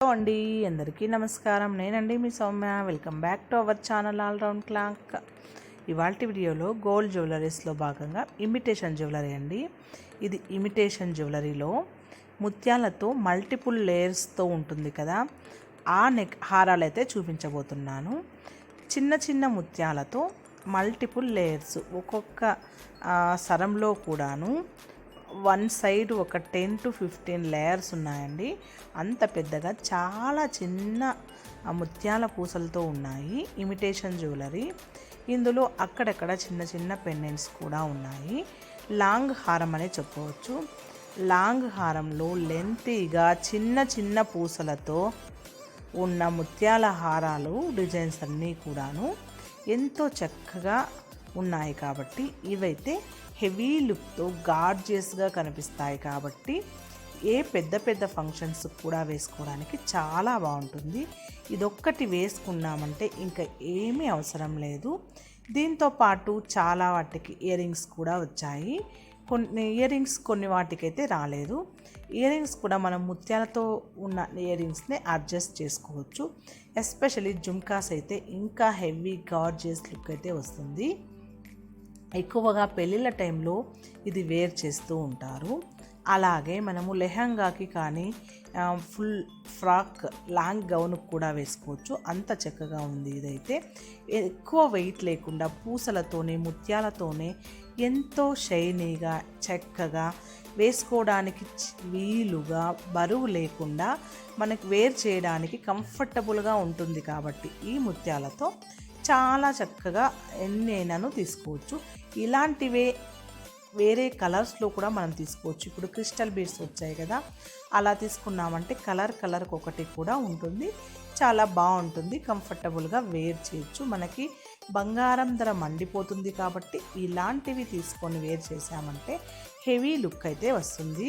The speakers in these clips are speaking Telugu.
హలో అండి అందరికీ నమస్కారం. నేనండి మీ Soumya. Welcome back to our channel all round clock ఇవాళ వీడియోలో గోల్డ్ జ్యువెలరీస్లో భాగంగా ఇమిటేషన్ జ్యువెలరీ అండి. ఇది ఇమిటేషన్ జ్యువెలరీలో ముత్యాలతో మల్టిపుల్ లేయర్స్తో ఉంటుంది కదా. ఆ నెక్ హారాలు అయితే చూపించబోతున్నాను. చిన్న చిన్న ముత్యాలతో మల్టిపుల్ లేయర్స్ ఒక్కొక్క సరంలో కూడాను వన్ సైడ్ ఒక టెన్ టు ఫిఫ్టీన్ లేయర్స్ ఉన్నాయండి. అంత పెద్దగా చాలా చిన్న ముత్యాల పూసలతో ఉన్నాయి. Imitation jewellery. ఇందులో అక్కడక్కడ చిన్న చిన్న పెండెంట్స్ కూడా ఉన్నాయి. లాంగ్ హారం అనే చెప్పవచ్చు. లాంగ్ హారంలో లెంతీగా చిన్న చిన్న పూసలతో ఉన్న ముత్యాల హారాలు డిజైన్స్ అన్నీ కూడాను ఎంతో చక్కగా ఉన్నాయి కాబట్టి ఇవైతే హెవీ లుక్తో గార్జియస్గా కనిపిస్తాయి కాబట్టి ఏ పెద్ద పెద్ద ఫంక్షన్స్ కూడా వేసుకోవడానికి చాలా బాగుంటుంది. ఇదొక్కటి వేసుకున్నామంటే ఇంకా ఏమీ అవసరం లేదు. దీంతో పాటు చాలా వాటికి ఇయర్ రింగ్స్ కూడా వచ్చాయి. కొన్ని ఇయర్ రింగ్స్ కొన్ని వాటికైతే రాలేదు. ఇయర్ రింగ్స్ కూడా మనం ముత్యాలతో ఉన్న ఇయర్ రింగ్స్ని అడ్జస్ట్ చేసుకోవచ్చు. ఎస్పెషలీ జుమ్కాస్ అయితే ఇంకా హెవీ గార్జియస్ లుక్ అయితే వస్తుంది. ఎక్కువగా పెళ్ళిళ్ళ టైంలో ఇది వేర్ చేస్తూ ఉంటారు. అలాగే మనము లెహంగాకి కానీ ఫుల్ ఫ్రాక్ లాంగ్ గౌన్కి కూడా వేసుకోవచ్చు. అంత చక్కగా ఉంది ఇదైతే. ఎక్కువ వెయిట్ లేకుండా పూసలతోనే ముత్యాలతోనే ఎంతో షైనీగా చక్కగా వేసుకోవడానికి వీలుగా బరువు లేకుండా మనకు వేర్ చేయడానికి కంఫర్టబుల్గా ఉంటుంది కాబట్టి ఈ ముత్యాలతో చాలా చక్కగా ఎన్నైనాను తీసుకోవచ్చు. ఇలాంటివే వేరే కలర్స్లో కూడా మనం తీసుకోవచ్చు. ఇప్పుడు క్రిస్టల్ బీడ్స్ వచ్చాయి కదా అలా తీసుకున్నామంటే కలర్ కలర్కి ఒకటి కూడా ఉంటుంది. చాలా బాగుంటుంది. కంఫర్టబుల్గా వేర్ చేయొచ్చు. మనకి బంగారం ధర మండిపోతుంది కాబట్టి ఇలాంటివి తీసుకొని వేర్ చేసామంటే హెవీ లుక్ అయితే వస్తుంది.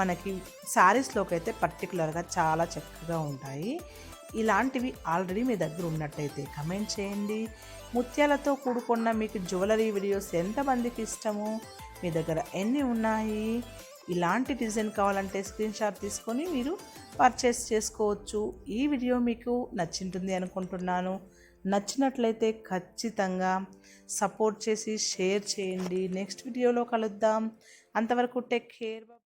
మనకి శారీస్లోకి అయితే పర్టికులర్గా చాలా చక్కగా ఉంటాయి. ఇలాంటివి ఆల్రెడీ మీ దగ్గర ఉన్నట్టయితే కమెంట్ చేయండి. ముత్యాలతో కూడుకున్న మీకు జ్యువెలరీ వీడియోస్ ఎంతమందికి ఇష్టము? మీ దగ్గర ఎన్ని ఉన్నాయి? ఇలాంటి డిజైన్ కావాలంటే స్క్రీన్ షాట్ తీసుకొని మీరు పర్చేస్ చేసుకోవచ్చు. ఈ వీడియో మీకు నచ్చింటుంది అనుకుంటున్నాను. నచ్చినట్లయితే ఖచ్చితంగా సపోర్ట్ చేసి షేర్ చేయండి. నెక్స్ట్ వీడియోలో కలుద్దాం. అంతవరకు టేక్ కేర్